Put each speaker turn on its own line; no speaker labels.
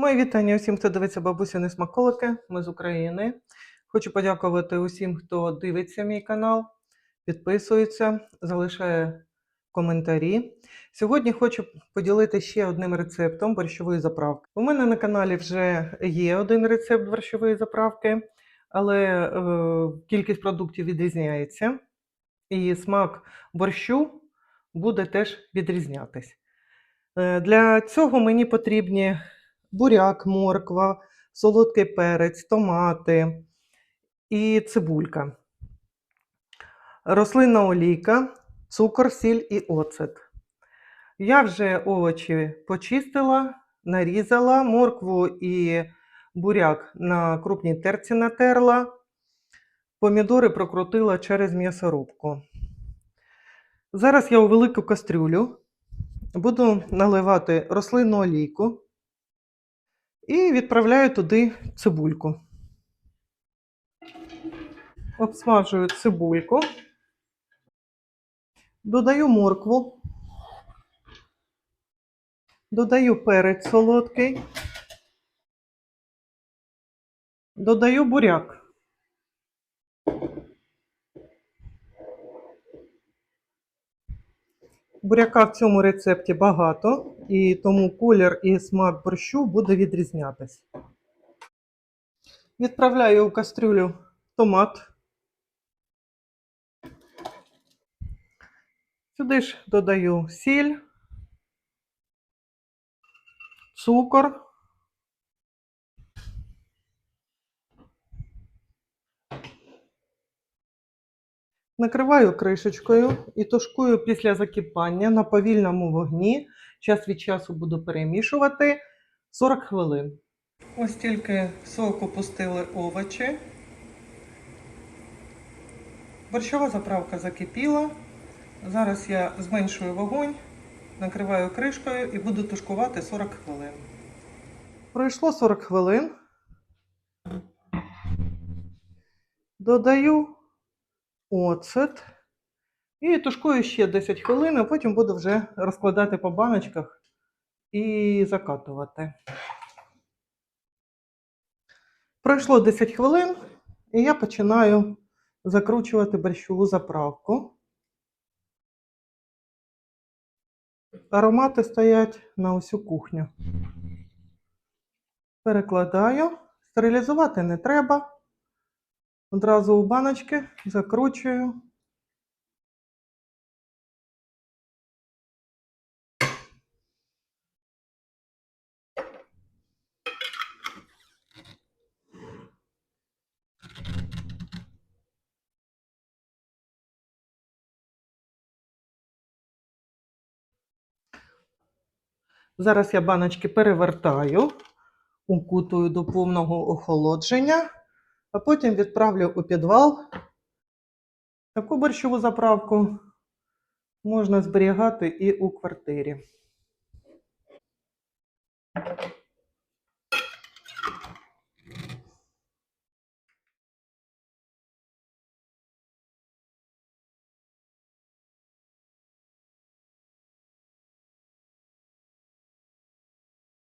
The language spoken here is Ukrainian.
Мої вітання усім, хто дивиться бабусіни смаколики. Ми з України. Хочу подякувати усім, хто дивиться мій канал, підписується, залишає коментарі. Сьогодні хочу поділитися ще одним рецептом борщової заправки. У мене на каналі вже є один рецепт борщової заправки, але е, кількість продуктів відрізняється, і смак борщу буде теж відрізнятись. Е, Для цього мені потрібні буряк, морква, солодкий перець, томати і цибулька. Рослинна олійка, цукор, сіль і оцет. Я вже овочі почистила, нарізала, моркву і буряк на крупній терці натерла, помідори прокрутила через м'ясорубку. Зараз я у велику кастрюлю буду наливати рослинну олійку і відправляю туди цибульку. Обсмажую цибульку, додаю моркву, додаю перець солодкий, додаю буряк. Буряка в цьому рецепті багато, і тому колір і смак борщу буде відрізнятись. Відправляю у кастрюлю томат. Сюди ж додаю сіль, цукор. Накриваю кришечкою і тушкую після закипання на повільному вогні. Час від часу буду перемішувати 40 хвилин. Ось тільки соку пустили овочі. Борщова заправка закипіла. Зараз я зменшую вогонь, накриваю кришкою і буду тушкувати 40 хвилин. Пройшло 40 хвилин. Додаю оцет. І тушкую ще 10 хвилин, а потім буду вже розкладати по баночках і закатувати. Пройшло 10 хвилин, і я починаю закручувати борщову заправку. Аромати стоять на усю кухню. Перекладаю. Стерилізувати не треба. Одразу у баночки закручую. Зараз я баночки перевертаю, укутую до повного охолодження, а потім відправлю у підвал. Таку борщову заправку можна зберігати і у квартирі.